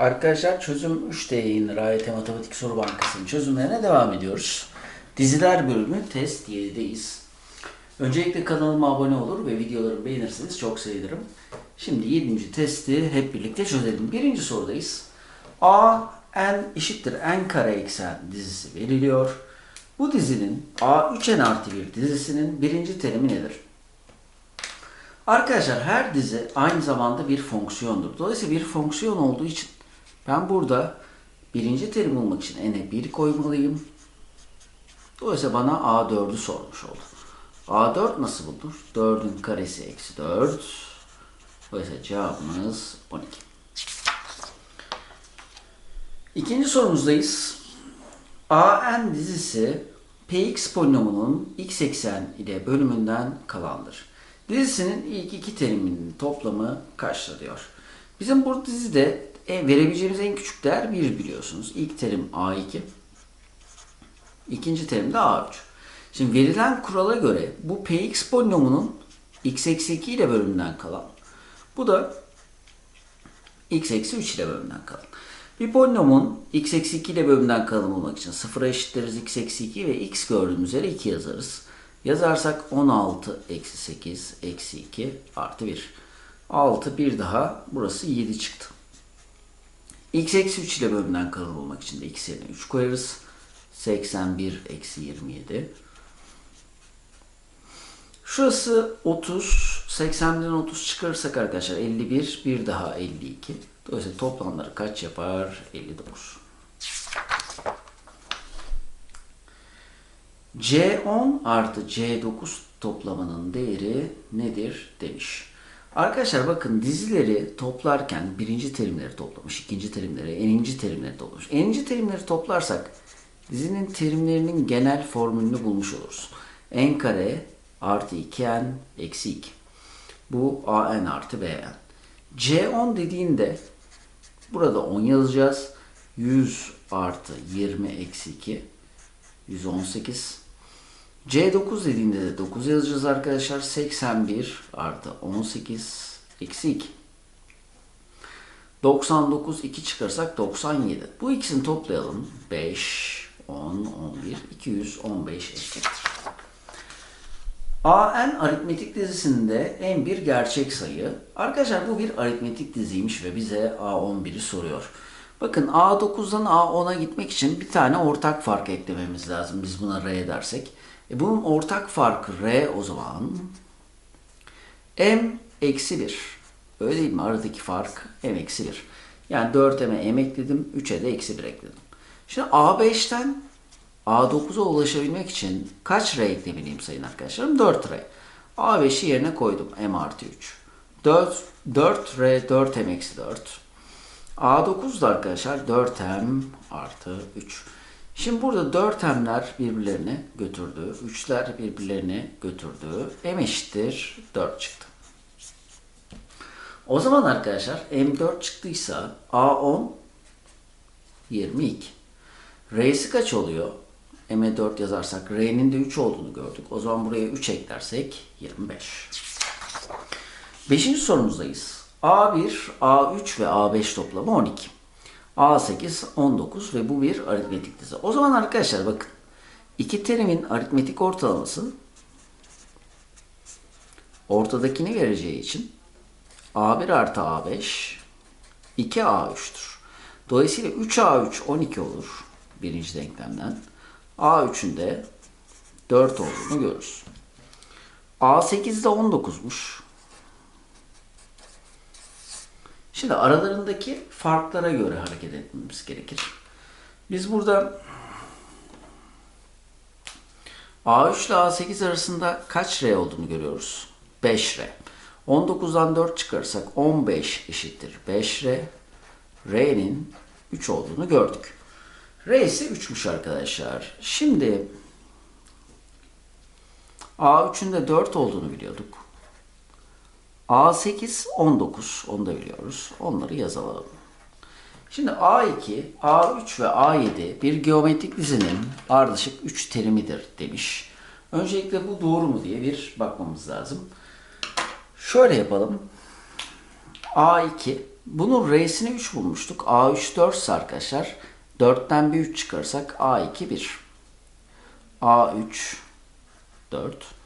Arkadaşlar çözüm 3D yayınları AYT Matematik Soru Bankası'nın çözümlerine devam ediyoruz. Diziler bölümü test 7'deyiz. Öncelikle kanalıma abone olur ve videolarımı beğenirseniz çok sevinirim. Şimdi 7. testi hep birlikte çözelim. Birinci sorudayız. A n eşittir n kare eksen dizisi veriliyor. Bu dizinin A 3n artı 1 dizisinin birinci terimi nedir? Arkadaşlar her dizi aynı zamanda bir fonksiyondur. Dolayısıyla bir fonksiyon olduğu için ben burada birinci terim bulmak için n'e 1 koymalıyım. Dolayısıyla bana A4'ü sormuş oldu. A4 nasıl bulunur? 4'ün karesi eksi 4. Dolayısıyla cevabımız 12. İkinci sorumuzdayız. AN dizisi Px polinomunun x eksen ile bölümünden kalandır. Dizisinin ilk iki teriminin toplamı kaçtır diyor. Bizim bu dizide e, verebileceğimiz en küçük değer 1 biliyorsunuz. İlk terim A2. İkinci terim de A3. Şimdi verilen kurala göre bu Px polinomunun x eksi 2 ile bölümünden kalan. Bu da x eksi 3 ile bölümünden kalan. Bir polinomun x eksi 2 ile bölümünden kalan olmak için 0'a eşitleriz x eksi 2 ve x gördüğümüz üzere 2 yazarız. Yazarsak 16 eksi 8 eksi 2 artı 1. 6 bir daha burası 7 çıktı. X eksi 3 ile bölümünden kalan olmak için de x yerine 3 koyarız. 81 eksi 27. Şurası 30. 80'den 30 çıkarırsak arkadaşlar 51. Bir daha 52. Dolayısıyla toplamları kaç yapar? 59. C10 artı C9 toplamının değeri nedir demiş. Arkadaşlar bakın dizileri toplarken birinci terimleri toplamış, ikinci terimleri, eninci terimleri toplamış. Eninci terimleri toplarsak dizinin terimlerinin genel formülünü bulmuş oluruz. n kare artı 2n eksi 2. Bu an artı bn. C10 dediğinde burada 10 yazacağız. 100 artı 20 eksi 2. 118. C9 dediğinde de 9 yazacağız arkadaşlar. 81 artı 18 eksi 2. 99 2 çıkarsak 97. Bu ikisini toplayalım. 5, 10, 11, 215 eşittir. AN aritmetik dizisinde en bir gerçek sayı. Arkadaşlar bu bir aritmetik diziymiş ve bize A11'i soruyor. Bakın A9'dan A10'a gitmek için bir tane ortak fark eklememiz lazım. Biz buna R dersek. E bunun ortak farkı R o zaman M eksi 1. Öyle değil mi? Aradaki fark M eksi 1. Yani 4M'e M ekledim. 3'e de eksi 1 ekledim. Şimdi A5'ten A9'a ulaşabilmek için kaç R eklemeliyim sayın arkadaşlarım? 4 R. A5'i yerine koydum. M artı 3. 4, 4 R, 4M eksi 4. A9 da arkadaşlar 4M artı 3. Şimdi burada 4M'ler birbirlerini götürdü. 3'ler birbirlerini götürdü. M eşittir 4 çıktı. O zaman arkadaşlar M4 çıktıysa A10 22. R'si kaç oluyor? M'e 4 yazarsak R'nin de 3 olduğunu gördük. O zaman buraya 3 eklersek 25. Beşinci sorumuzdayız. A1, A3 ve A5 toplamı 12. A8, 19 ve bu bir aritmetik dizi. O zaman arkadaşlar bakın. iki terimin aritmetik ortalaması ortadakini vereceği için A1 artı A5 2A3'tür. Dolayısıyla 3A3 12 olur birinci denklemden. A3'ün de 4 olduğunu görürüz. A8 de 19'muş. Şimdi aralarındaki farklara göre hareket etmemiz gerekir. Biz burada A3 ile A8 arasında kaç R olduğunu görüyoruz? 5 R. 19'dan 4 çıkarırsak 15 eşittir 5 R. R'nin 3 olduğunu gördük. R ise 3'müş arkadaşlar. Şimdi A3'ün de 4 olduğunu biliyorduk. A8, 19. Onu da biliyoruz. Onları yazalım. Şimdi A2, A3 ve A7 bir geometrik dizinin ardışık 3 terimidir demiş. Öncelikle bu doğru mu diye bir bakmamız lazım. Şöyle yapalım. A2 bunun R'sini 3 bulmuştuk. A3 4 ise arkadaşlar 4'ten bir 3 çıkarırsak A2 1. A3 4.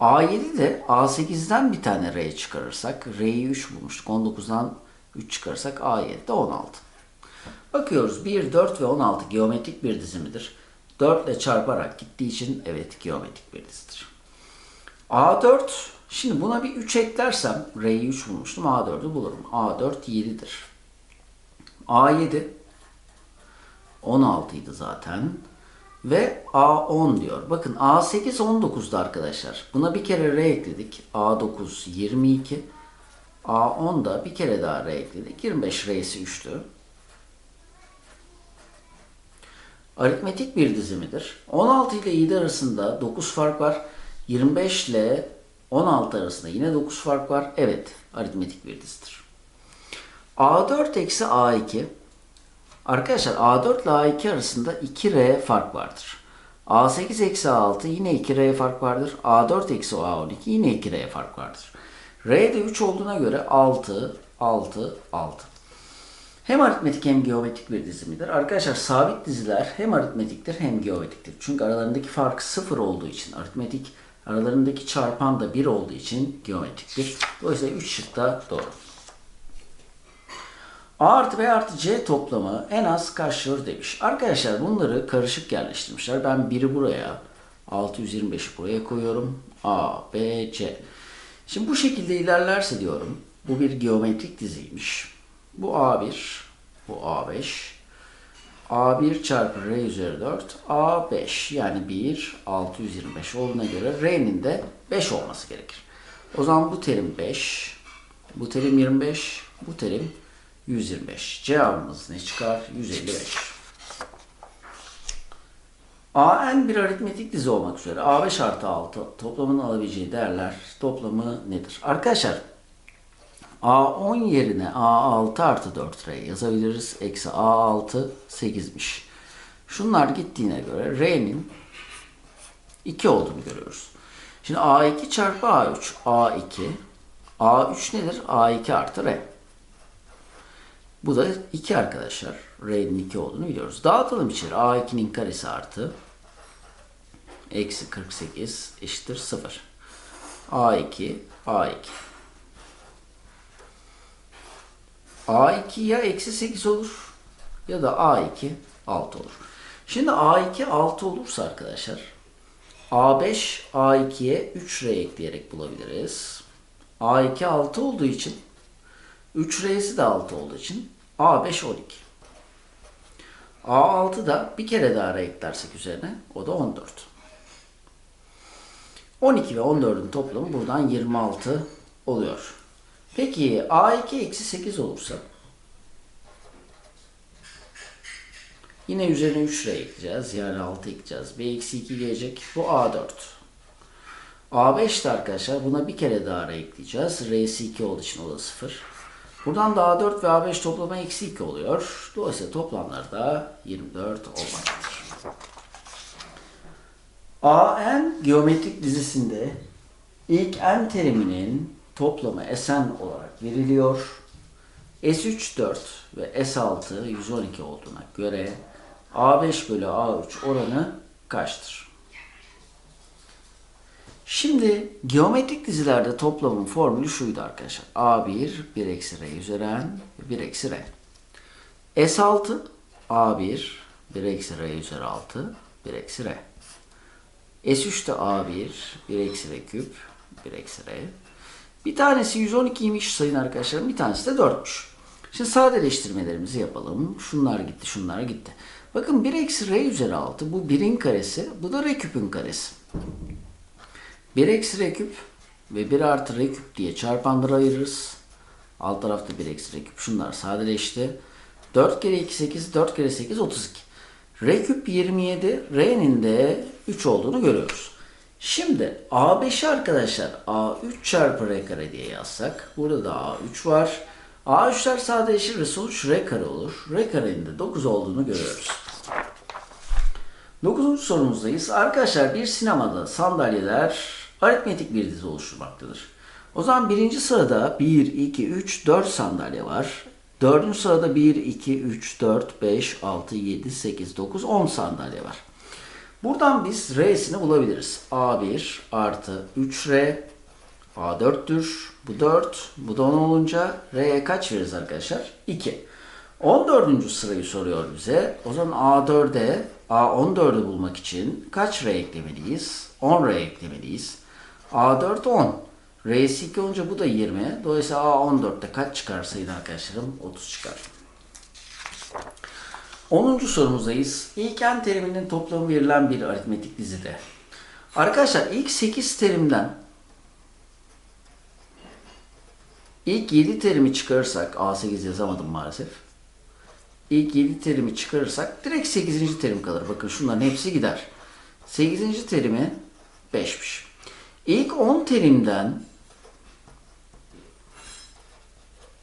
A7 de A8'den bir tane R çıkarırsak R'yi 3 bulmuştuk. 19'dan 3 çıkarırsak A7 de 16. Bakıyoruz 1, 4 ve 16 geometrik bir dizimidir. 4 ile çarparak gittiği için evet geometrik bir dizidir. A4 şimdi buna bir 3 eklersem R'yi 3 bulmuştum A4'ü bulurum. A4 7'dir. A7 16 idi zaten. Ve A10 diyor. Bakın A8 19'da arkadaşlar. Buna bir kere R ekledik. A9 22. A10 da bir kere daha R ekledik. 25 R'si 3'tü. Aritmetik bir dizimidir. 16 ile 7 arasında 9 fark var. 25 ile 16 arasında yine 9 fark var. Evet, aritmetik bir dizidir. A4 eksi A2 Arkadaşlar A4 ile A2 arasında 2R fark vardır. A8 eksi A6 yine 2R fark vardır. A4 eksi A12 yine 2R fark vardır. R'de 3 olduğuna göre 6, 6, 6. Hem aritmetik hem geometrik bir dizimidir. Arkadaşlar sabit diziler hem aritmetiktir hem geometriktir. Çünkü aralarındaki fark 0 olduğu için aritmetik, aralarındaki çarpan da 1 olduğu için geometriktir. Dolayısıyla 3 şık da doğru. A artı B artı C toplamı en az kaçtır demiş. Arkadaşlar bunları karışık yerleştirmişler. Ben biri buraya, 625'i buraya koyuyorum. A, B, C. Şimdi bu şekilde ilerlerse diyorum. Bu bir geometrik diziymiş. Bu A1, bu A5. A1 çarpı R üzeri 4, A5 yani 1, 625 olduğuna göre R'nin de 5 olması gerekir. O zaman bu terim 5, bu terim 25, bu terim 125. Cevabımız ne çıkar? 155. AN bir aritmetik dizi olmak üzere A5 artı 6 toplamının alabileceği değerler toplamı nedir? Arkadaşlar A10 yerine A6 artı 4R yazabiliriz. Eksi A6 8'miş. Şunlar gittiğine göre R'nin 2 olduğunu görüyoruz. Şimdi A2 çarpı A3 A2 A3 nedir? A2 artı R. Bu da 2 arkadaşlar. R'nin 2 olduğunu biliyoruz. Dağıtalım içeri. A2'nin karesi artı eksi 48 eşittir 0. A2 A2 A2 ya eksi 8 olur ya da A2 6 olur. Şimdi A2 6 olursa arkadaşlar A5 A2'ye 3R ekleyerek bulabiliriz. A2 6 olduğu için 3R'si de 6 olduğu için A5 12. A6 da bir kere daha R eklersek üzerine o da 14. 12 ve 14'ün toplamı buradan 26 oluyor. Peki A2 eksi 8 olursa yine üzerine 3 R ekleyeceğiz. Yani 6 ekleyeceğiz. B eksi 2 gelecek. Bu A4. A5 de arkadaşlar buna bir kere daha R ekleyeceğiz. R'si 2 olduğu için o da 0. Buradan da A4 ve A5 toplama eksi 2 oluyor. Dolayısıyla toplamları da 24 olmaktadır. AN geometrik dizisinde ilk n teriminin toplamı Sn olarak veriliyor. S3 4 ve S6 112 olduğuna göre A5 bölü A3 oranı kaçtır? Şimdi geometrik dizilerde toplamın formülü şuydu arkadaşlar. A1 1 eksi R üzeri N 1 eksi R. S6 A1 1 eksi R üzeri 6 1 eksi R. S3 de A1 1 eksi R küp 1 eksi R. Bir tanesi 112'ymiş sayın arkadaşlar. Bir tanesi de 4'müş. Şimdi sadeleştirmelerimizi yapalım. Şunlar gitti, şunlar gitti. Bakın 1 eksi R üzeri 6 bu 1'in karesi. Bu da R küpün karesi. 1 eksi R küp ve 1 artı R küp diye çarpanları ayırırız. Alt tarafta 1 eksi R küp. Şunlar sadeleşti. 4 kere 2 8, 4 kere 8 32. R küp 27, R'nin de 3 olduğunu görüyoruz. Şimdi A5'i arkadaşlar A3 çarpı R kare diye yazsak. Burada da A3 var. A3'ler sadeleşir ve sonuç R kare olur. R karenin de 9 olduğunu görüyoruz. 9. sorumuzdayız. Arkadaşlar bir sinemada sandalyeler aritmetik bir dizi oluşturmaktadır. O zaman birinci sırada 1, 2, 3, 4 sandalye var. Dördüncü sırada 1, 2, 3, 4, 5, 6, 7, 8, 9, 10 sandalye var. Buradan biz R'sini bulabiliriz. A1 artı 3R A4'tür. Bu 4. Bu da 10 olunca R'ye kaç veririz arkadaşlar? 2. 14. sırayı soruyor bize. O zaman A4'e A14'ü bulmak için kaç R eklemeliyiz? 10 R eklemeliyiz. A4 10. R'si 2 olunca bu da 20. Dolayısıyla A14'te kaç çıkarsaydı arkadaşlarım? 30 çıkar. 10. sorumuzdayız. İlken teriminin toplamı verilen bir aritmetik dizide. Arkadaşlar ilk 8 terimden ilk 7 terimi çıkarırsak A8 yazamadım maalesef. İlk 7 terimi çıkarırsak direkt 8. terim kalır. Bakın şunların hepsi gider. 8. terimi 5'miş. İlk 10 terimden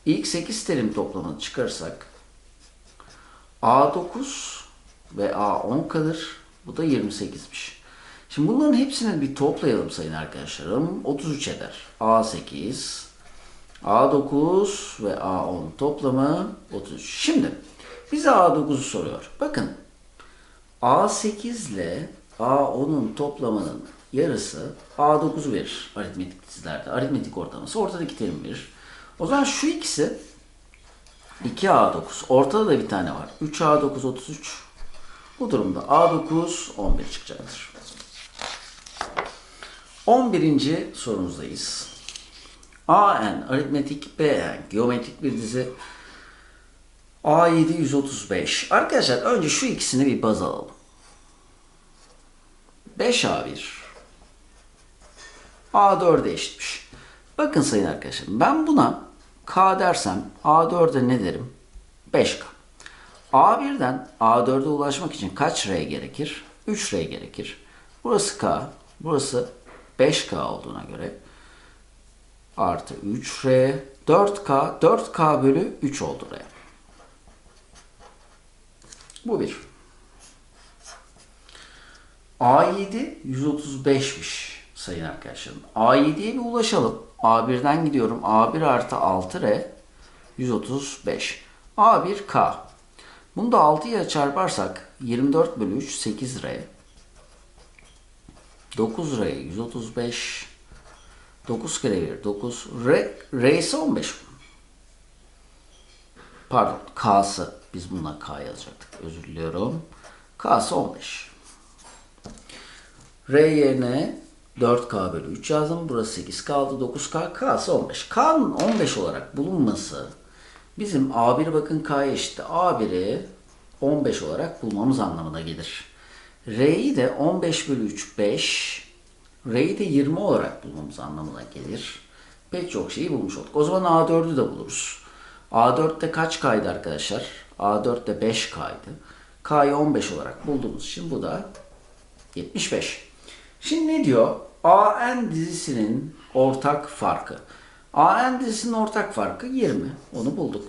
ilk 8 terim toplamını çıkarırsak A9 ve A10 kalır. Bu da 28'miş. Şimdi bunların hepsini bir toplayalım sayın arkadaşlarım. 33 eder. A8, A9 ve A10 toplamı 33. Şimdi bize A9'u soruyor. Bakın A8 ile A10'un toplamının yarısı A9'u verir aritmetik dizilerde. Aritmetik ortalaması ortadaki terim verir. O zaman şu ikisi 2A9. Ortada da bir tane var. 3A9 33. Bu durumda A9 11 çıkacaktır. 11. sorumuzdayız. AN aritmetik BN geometrik bir dizi A7 135. Arkadaşlar önce şu ikisini bir baz alalım. 5A1 A4'e eşitmiş. Bakın sayın arkadaşlarım ben buna K dersem A4'e ne derim? 5K. A1'den A4'e ulaşmak için kaç R gerekir? 3 R gerekir. Burası K, burası 5K olduğuna göre artı 3R 4K 4K bölü 3 oldu R. Bu bir. A7 135'miş sayın arkadaşlarım. A7'ye bir ulaşalım. A1'den gidiyorum. A1 artı 6R 135. A1K. Bunu da 6 ile çarparsak 24 bölü 3 8R. 9R 135. 9 kere 1 9. R, R ise 15. Pardon K'sı. Biz buna K yazacaktık. Özür diliyorum. K'sı 15. R yerine 4K bölü 3 yazdım. Burası 8 kaldı. 9K. K'sı 15. K'nın 15 olarak bulunması bizim A1 bakın K'ya eşit. A1'i 15 olarak bulmamız anlamına gelir. R'yi de 15 bölü 3 5. R'yi de 20 olarak bulmamız anlamına gelir. Pek çok şeyi bulmuş olduk. O zaman A4'ü de buluruz. A4'te kaç K'ydı arkadaşlar? A4'te 5 K'ydı. K'yı 15 olarak bulduğumuz için bu da 75. Şimdi ne diyor? AN dizisinin ortak farkı. AN dizisinin ortak farkı 20. Onu bulduk.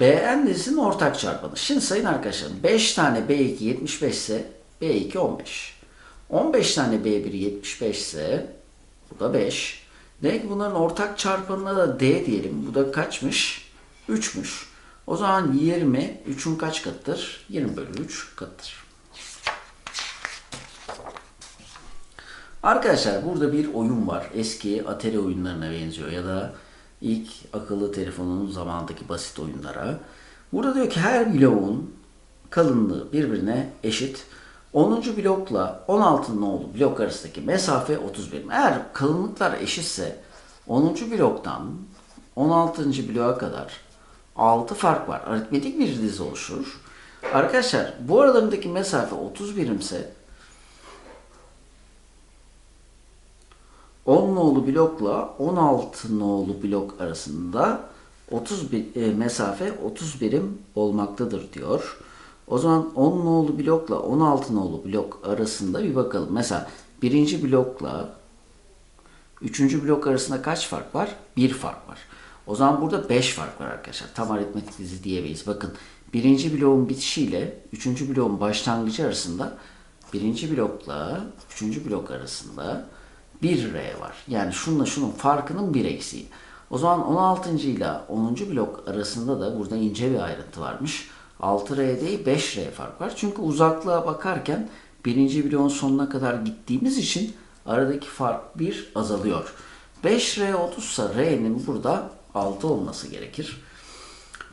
BN dizisinin ortak çarpanı. Şimdi sayın arkadaşlarım 5 tane B2 75 ise B2 15. 15 tane B1 75 ise bu da 5. Demek ki bunların ortak çarpanına da D diyelim. Bu da kaçmış? 3'müş. O zaman 20 3'ün kaç katıdır? 20 bölü 3 katıdır. Arkadaşlar burada bir oyun var. Eski Atari oyunlarına benziyor ya da ilk akıllı telefonun zamandaki basit oyunlara. Burada diyor ki her bloğun kalınlığı birbirine eşit. 10. blokla 16 nolu blok arasındaki mesafe 30 birim. Eğer kalınlıklar eşitse 10. bloktan 16. bloğa kadar 6 fark var. Aritmetik bir dizi oluşur. Arkadaşlar bu aralarındaki mesafe 30 birimse 10 nolu blokla 16 nolu blok arasında 30 bir, e, mesafe 30 birim olmaktadır diyor. O zaman 10 nolu blokla 16 nolu blok arasında bir bakalım. Mesela birinci blokla üçüncü blok arasında kaç fark var? Bir fark var. O zaman burada 5 fark var arkadaşlar. Tam aritmetik dizi diyemeyiz. Bakın birinci bloğun bitişiyle üçüncü bloğun başlangıcı arasında birinci blokla üçüncü blok arasında 1 R var. Yani şununla şunun farkının bir eksiği. O zaman 16. ile 10. blok arasında da burada ince bir ayrıntı varmış. 6R değil 5R fark var. Çünkü uzaklığa bakarken birinci bloğun sonuna kadar gittiğimiz için aradaki fark bir azalıyor. 5R 30 ise R'nin burada 6 olması gerekir.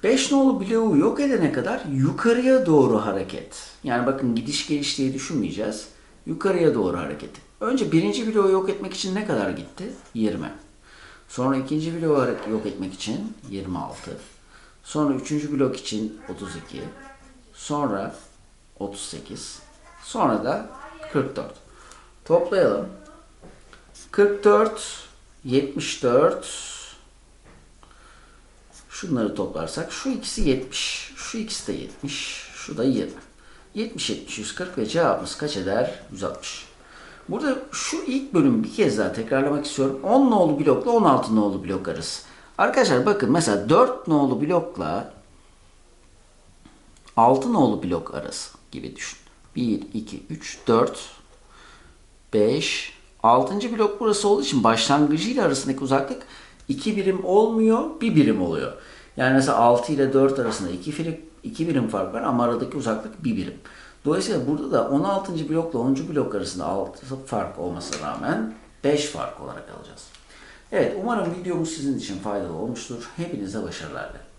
5 nolu bloğu yok edene kadar yukarıya doğru hareket. Yani bakın gidiş geliş diye düşünmeyeceğiz. Yukarıya doğru hareket. Önce birinci bloğu yok etmek için ne kadar gitti? 20. Sonra ikinci bloğu yok etmek için 26. Sonra üçüncü blok için 32. Sonra 38. Sonra da 44. Toplayalım. 44, 74, Şunları toplarsak şu ikisi 70, şu ikisi de 70, şu da 20. 70, 70, 140 ve cevabımız kaç eder? 160. Burada şu ilk bölümü bir kez daha tekrarlamak istiyorum. 10 nolu blokla 16 nolu blok arası. Arkadaşlar bakın mesela 4 nolu blokla 6 nolu blok arası gibi düşün. 1, 2, 3, 4, 5, 6. blok burası olduğu için başlangıcıyla arasındaki uzaklık 2 birim olmuyor, 1 birim oluyor. Yani mesela 6 ile 4 arasında 2 birim, 2 birim fark var ama aradaki uzaklık 1 birim. Dolayısıyla burada da 16. blokla 10. blok arasında 6 fark olmasına rağmen 5 fark olarak alacağız. Evet umarım videomuz sizin için faydalı olmuştur. Hepinize başarılar dilerim.